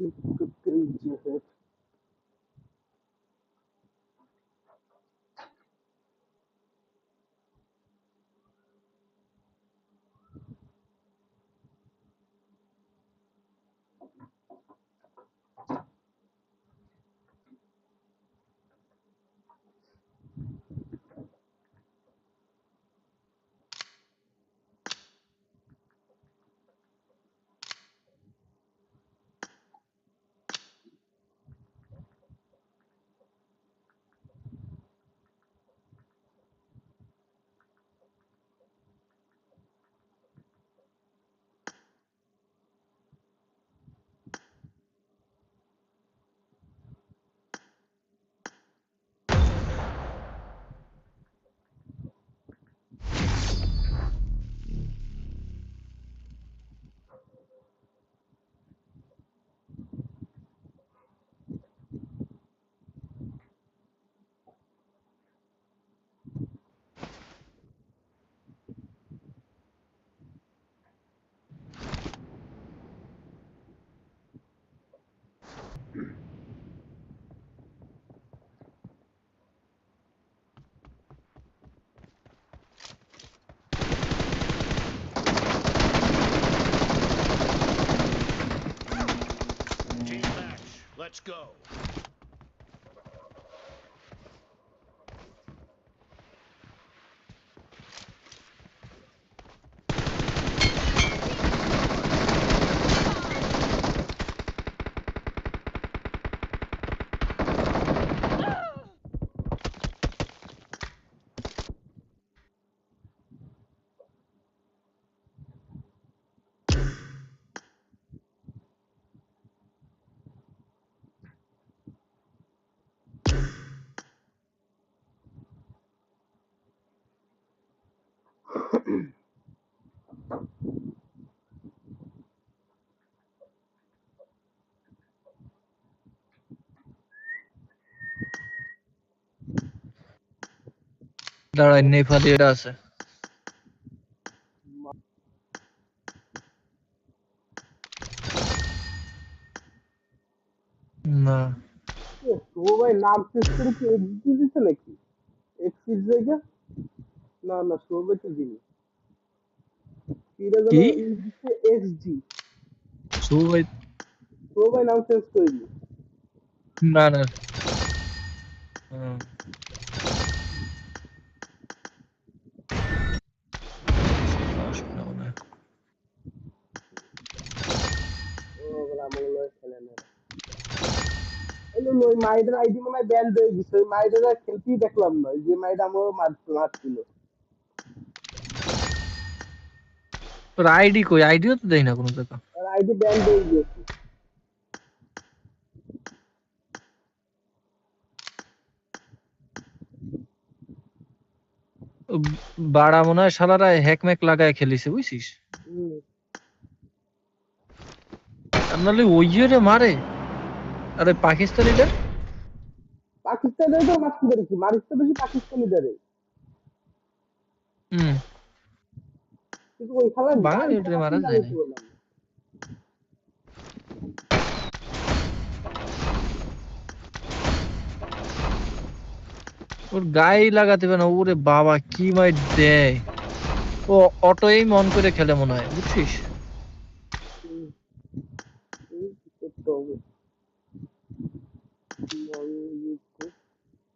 दिख है। Let's go. দাঁড়াই নেপালি এটা আছে। না। তো ভাই, নাম শেষ করে কি এক্সি দিছে নাকি? এক্সি জায়গা? না না শোবে তো দিনি কিরা কি? ভাই ভাই নাম চেঞ্জ করে না না। ওই মাইডের আইডি মনে হয় ব্যান হয়ে গেছে। ওই মাইডের খেলতেই দেখলাম না। যে মাইড আমারও মারছিল। তোর আইডি কই? আইডিও তো দেই না কোনো আর আইডি ব্যান গেছে ও বাড়া মনে হয় শালারা হ্যাক ম্যাক লাগায় খেলিছে বুঝছিস। আর নাহলে ওই রে মারে? আরে পাকিস্তানিটা পাকিস্তানের তো মারতে পেরেছি মারিস তো বেশি পাকিস্তানিদের হুম। কিন্তু ওই খেলায় বাঙালি ওটারে মারা যায় না। ওর গায়ে লাগাতে পারে না ওরে বাবা কি মাইট দেয়। ও অটোই মন করে খেলে মনে হয় বুঝছিস?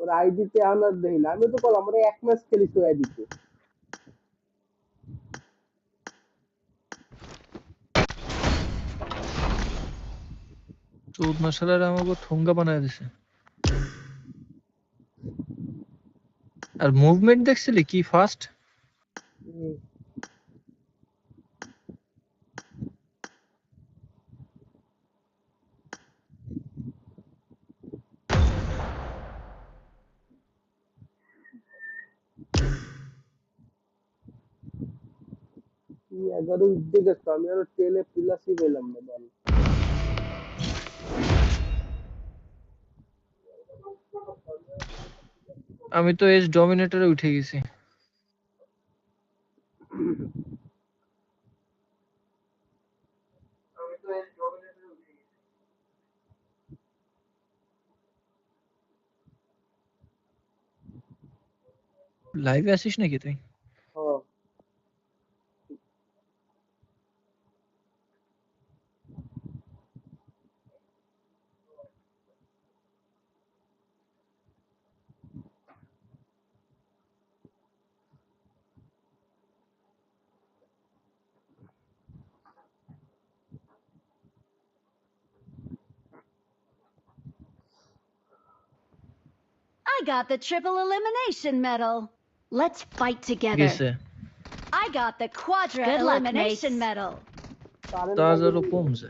ওর আইডিতে আমার দেই না আমি তো বললাম আমরা এক ম্যাচ খেলিছি ওই আইডিতে চৌদ মাসালার আমাকে ঠোঙ্গা বানায় দিছে। আর মুভমেন্ট দেখছিলি কি ফাস্ট এগারো গেছে আমি আরও টেনে প্লাসই পেলাম না বল আমি তো এজ ডমিনেটরে উঠে গেছি লাইভে আসিস নাকি তুই I got the triple elimination medal. Let's fight together. গেছে I got the quadra Good luck, elimination mates. medal. Current charge আরো কমছে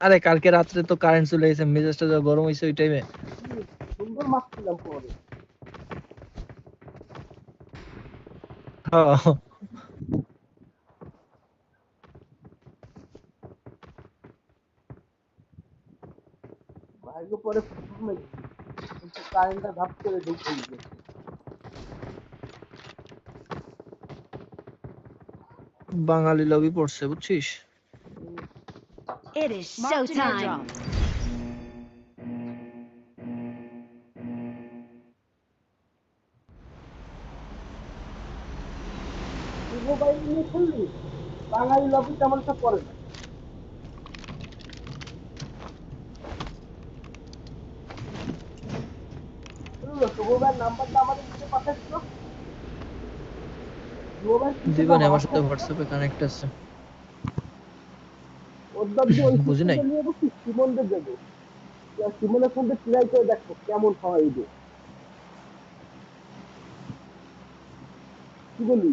আরে কালকে রাত্রে তো কারেন্ট চলে গেছে মেজাজটা যা গরম হয়েছে ওই টাইমে সুন্দর মারছিলাম পরে ভাগ্য পরে ফুটবল কিন্তু কারেন্টটা ধাপ করে ঢুকে গেছে। বাঙালি লবি পড়ছে বুঝছিস? It is মোবাইল নিয়ে বাঙালি লবি তেমন সব পড়ে না। জীবনে আমার সাথে হোয়াটসঅ্যাপে কানেক্ট আছে। বুঝি নাই। সিমনদের দেবো। সিমনের ফোনটা ট্রাই করে দেখো কেমন হয় এই কি বলি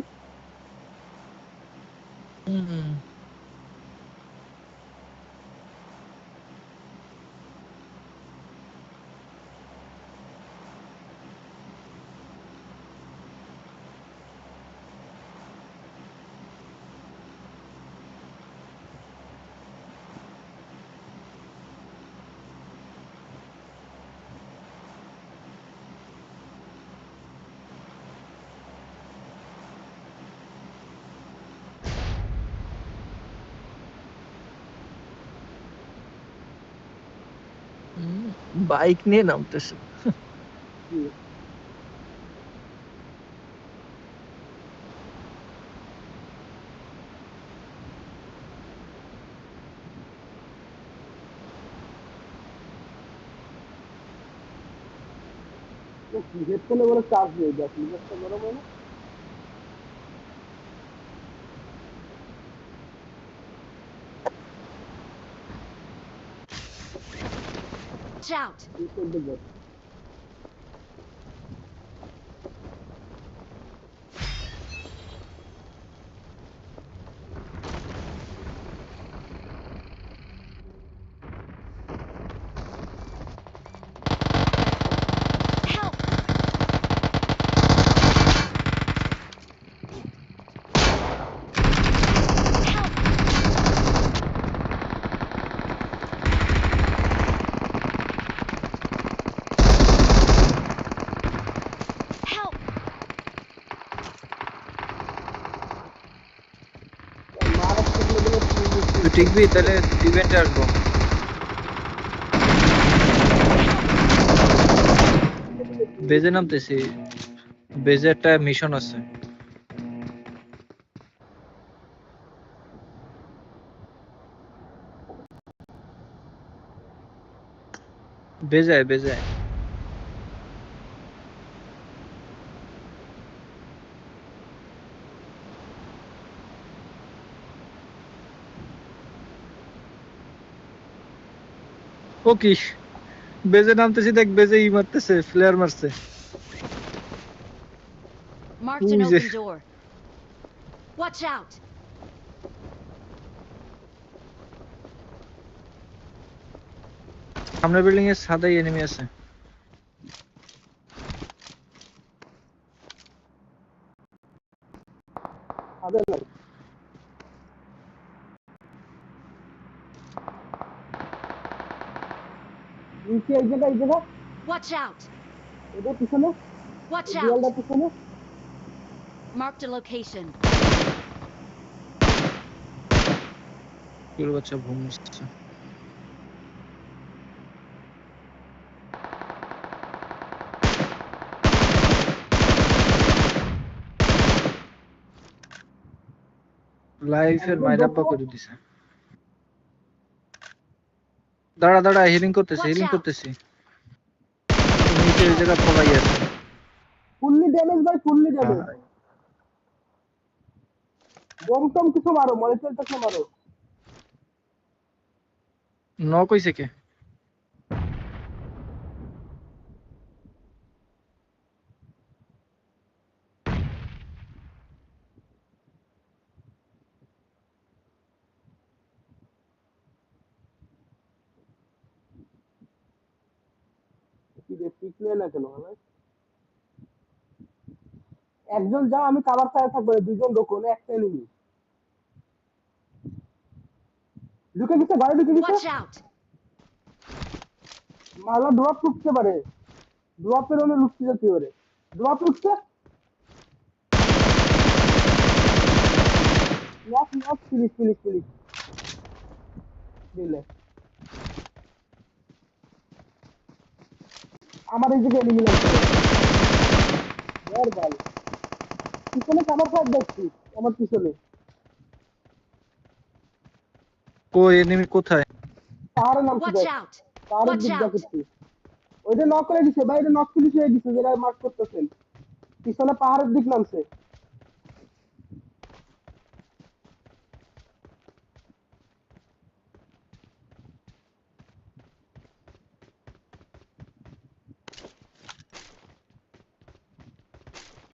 বাইক নিয়ে নামতেছে কি? হেডফোনে বলে চার্জ নেই দেখ মেজাজটা Watch out. টিকবি তাহলে ইভেন্টে আসব। বেজে নামতেছি। বেজে একটা মিশন আছে। বেজায় বেজায়। ও কি বেজে নামতেছি দেখ বেজে ই মারতেছে ফ্লেয়ার মারছে Marked an Who is open it? door. Watch out. সামনের বিল্ডিং এর সাদাই এনিমি আছে হবে না নিচে এই জায়গা এই জায়গা ওয়াচ আউট এদের পিছনে ওয়াচ আউট দেয়ালটার পিছনে মার্ক দ্য লোকেশন বাচ্চা ভূমিষ্ঠ লাইফের মাইরাপ্পা করে দিছে দাঁড়া দাঁড়া হিলিং করতেছি হিলিং. করতেছি। নিচে ওই জায়গা ফলাই আছে ফুললি ড্যামেজ ভাই ফুললি ড্যামেজ বম টম কিছু মারো মনিটরটাকে মারো। নক হইছে কে? কি রে পিকলে না কেন ভাই একজন যাও আমি কাবার থাকব দুজন রোকন একটা এনিমি ঢুকে গেছে গাড়ি ঢুকে গেছে। মালা ড্রপ উঠতে পারে ড্রপের অনেক লুকতে যেতে পারে ড্রপ উঠছে। Knock knock finish finish finish দিলে। আমার এই দিকে লাগছে। পিছনে কামার দেখছি আমার পিছনে। কই এনিমি কোথায়? পাহাড়ে নামছি! পাহাড়ের দিক দেখছি ওইটা নক করে দিছে ভাই এটা নক ফিনিশ দিছে যেটা মার্ক করতেছেন। পিছনে পাহাড়ের দিক নামছে।